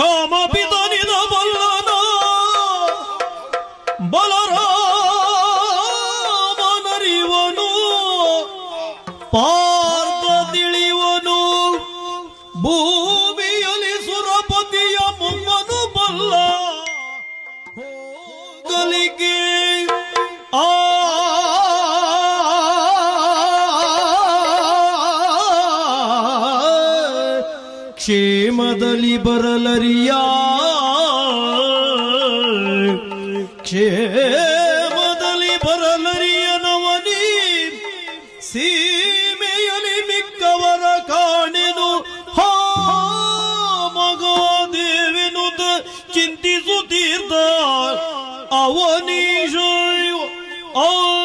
ಕಾಮಪಿತನಿದ ಬಲ್ಲನ ಬಲರಾಮನರಿವನು ಪಾರ್ಥ ತಿಳಿವನು ಭೂಮಿಯಲ್ಲಿ ಸುರಪತಿಯ ಮೊಮ್ಮನು ಬಲ್ಲ ಹೋಗಲಿಗೆ ಕ್ಷೇಮದಲ್ಲಿ ಬರಲರಿಯ? ಕ್ಷೇಮದಲ್ಲಿ ಬರಲರಿಯನವನಿ? ಸೀಮೆಯಲ್ಲಿ ಮಿಕ್ಕವರ ಕಾಣೆನು? ಹಾ ಮಗ ದೇವೆನು ಚಿಂತಿಸುತ್ತೀರ್ಥ ಅವನೀಶ ಅವ